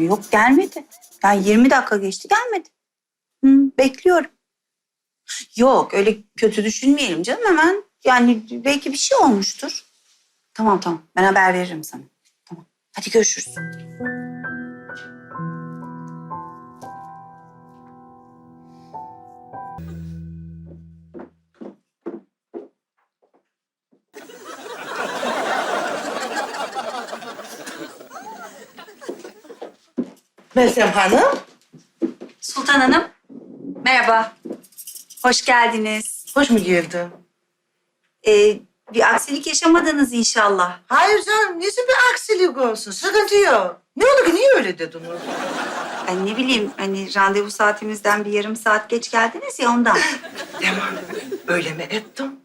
Yok gelmedi. Yani 20 dakika geçti gelmedi. Hı, bekliyorum. Yok öyle kötü düşünmeyelim canım hemen. Yani belki bir şey olmuştur. Tamam tamam ben haber veririm sana. Tamam hadi görüşürüz. Meltem Hanım, Sultan Hanım merhaba. Hoş geldiniz. hoş mu geldin? Ee, bir aksilik yaşamadınız inşallah. Hayır canım, nesi bir aksilik olsun, sıkıntı yok. Ne oldu ki, niye öyle dedin? Ben ne bileyim hani randevu saatimizden bir yarım saat geç geldiniz ya ondan. Tamam, öyle mi ettim?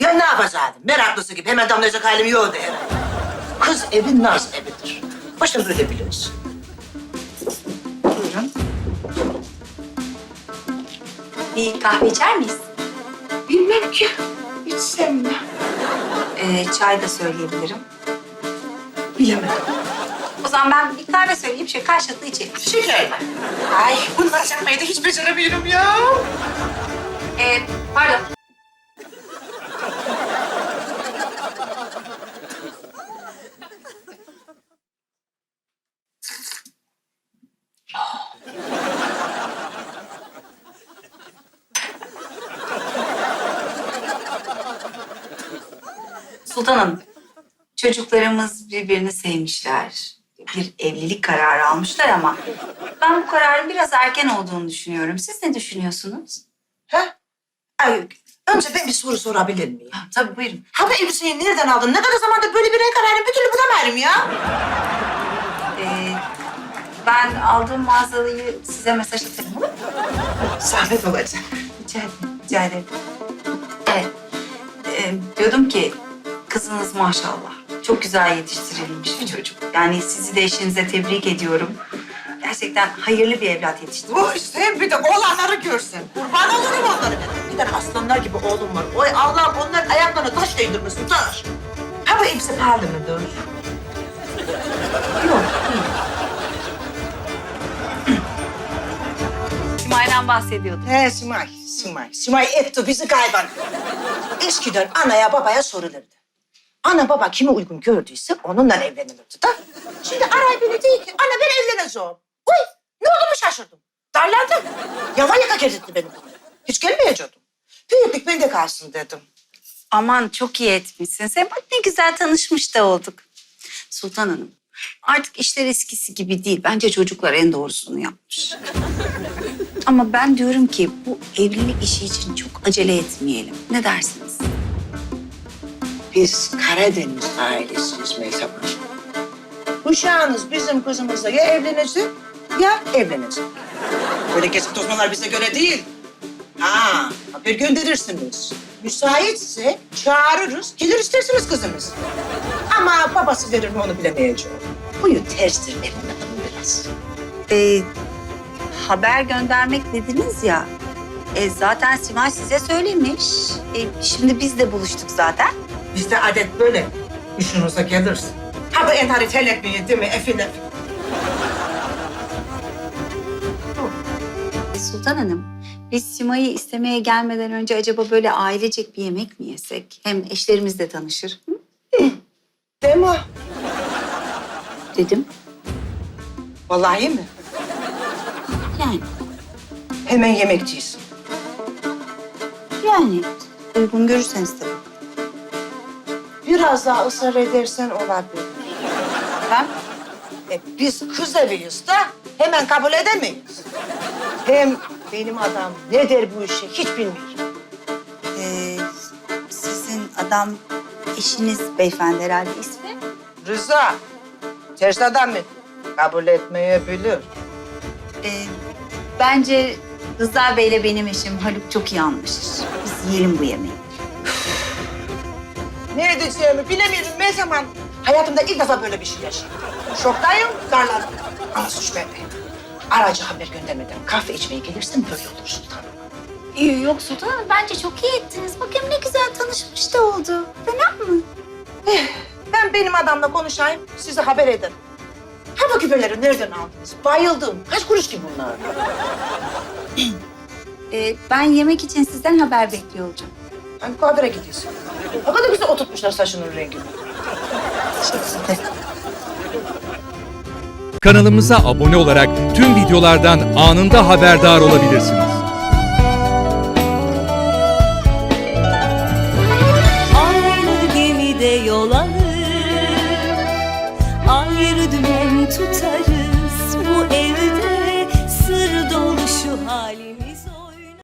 Ya ne yapacaktım? Meraklısı gibi hemen damlayacak halim yoktu herhalde. Kız evi naz evidir. Başta böyle biliyorsun. Bir kahve içer miyiz? Bilmem ki, içsem mi? Ee, çay da söyleyebilirim. Bilemedim. O zaman ben bir kahve söyleyeyim şöyle karşılıklı içelim. Şeker? Ay, bunlar yapmayı da hiç beceremiyorum ya. Ee, pardon. Sultanım, çocuklarımız birbirini sevmişler. Bir evlilik kararı almışlar ama ben bu kararın biraz erken olduğunu düşünüyorum. Siz ne düşünüyorsunuz? Ha? Ay, önce ben bir soru sorabilir miyim? Ha, tabii buyurun. Ha bu elbiseyi nereden aldın? Ne kadar zamandır böyle bir renk kararını bir türlü bulamıyorum ya. Ee, ben aldığım mağazayı size mesaj atarım olur mu? Zahmet olacak. Rica ederim. Rica ederim. Evet. Ee, diyordum ki kızınız maşallah. Çok güzel yetiştirilmiş bir çocuk. Yani sizi de eşinize tebrik ediyorum. Gerçekten hayırlı bir evlat yetiştirdiniz. Oy sen bir de oğlanları görsen. Kurban olurum onları. Bir tane aslanlar gibi oğlum var. Oy Allah'ım onların ayaklarına taş değdirmesin taş. Ha bu elbise pahalı mıdır? Yok. Simay'dan bahsediyordum. He Simay, Simay. Simay etti bizi gayban. Eskiden anaya babaya sorulurdu. Ana baba kimi uygun gördüyse onunla evlenilirdi da. Şimdi aray beni değil ki. Ana ben evleneceğim. Uy ne oldu mu şaşırdım. Darlandım. Yalan yaka getirdi beni. Hiç gelmeyecektim. Büyüklük bende kalsın dedim. Aman çok iyi etmişsin. Sen bak ne güzel tanışmış da olduk. Sultan Hanım, artık işler eskisi gibi değil. Bence çocuklar en doğrusunu yapmış. Ama ben diyorum ki bu evlilik işi için çok acele etmeyelim. Ne dersiniz? Biz Karadeniz ailesiyiz Meltem Hanım. Uşağınız bizim kızımızla ya evlenecek ya evlenecek. Böyle geçip tozmalar bize göre değil. Ha, haber gönderirsiniz. Müsaitse çağırırız, gelir istersiniz kızımız. Ama babası verir mi onu bilemeyeceğim. Huyu terstir benim adamım biraz. Ee, haber göndermek dediniz ya. E, zaten Simay size söylemiş. E, şimdi biz de buluştuk zaten. Bizde adet böyle. İşinize gelirsin. Ha bu entari terletmeyin değil mi efendim? E, Sultan Hanım, biz Simay'ı istemeye gelmeden önce acaba böyle ailecek bir yemek mi yesek? Hem eşlerimiz de tanışır. Hı? Mi? Dedim. Vallahi mi? Yani, Hemen yemekçiyiz. yani uygun görürseniz tabii. Biraz daha ısrar edersen olabilir. Ben E, biz kız eviyiz da hemen kabul edemeyiz. Hem benim adam ne der bu işe hiç bilmiyorum. e, sizin adam eşiniz beyefendi herhalde ismi. Rıza, ters adam mı? Kabul etmeyebilir. E, bence Rıza Bey'le benim eşim Haluk çok iyi anlaşır. Biz yiyelim bu yemeği. Ne edeceğimi bilemiyorum ne zaman. Hayatımda ilk defa böyle bir şey yaşadım. Şoktayım, darlandım. Ama suç bende. Aracı haber göndermeden kahve içmeye gelirsen böyle olur sultanım. İyi, Yok Sultan Hanım, bence çok iyi ettiniz. Bakın ne güzel tanışmış da oldu. Fena mı? Ben benim adamla konuşayım, size haber ederim. Ha bu küpeleri nereden aldınız? Bayıldım. Kaç kuruş ki bunlar? Ee, ben yemek için sizden haber bekliyor olacağım. Hani kuaföre gidiyorsun. O kadar güzel oturtmuşlar saçının rengini. Kanalımıza abone olarak tüm videolardan anında haberdar olabilirsiniz. Aynı gemide yol alır Ayrı dümen tutarız Bu evde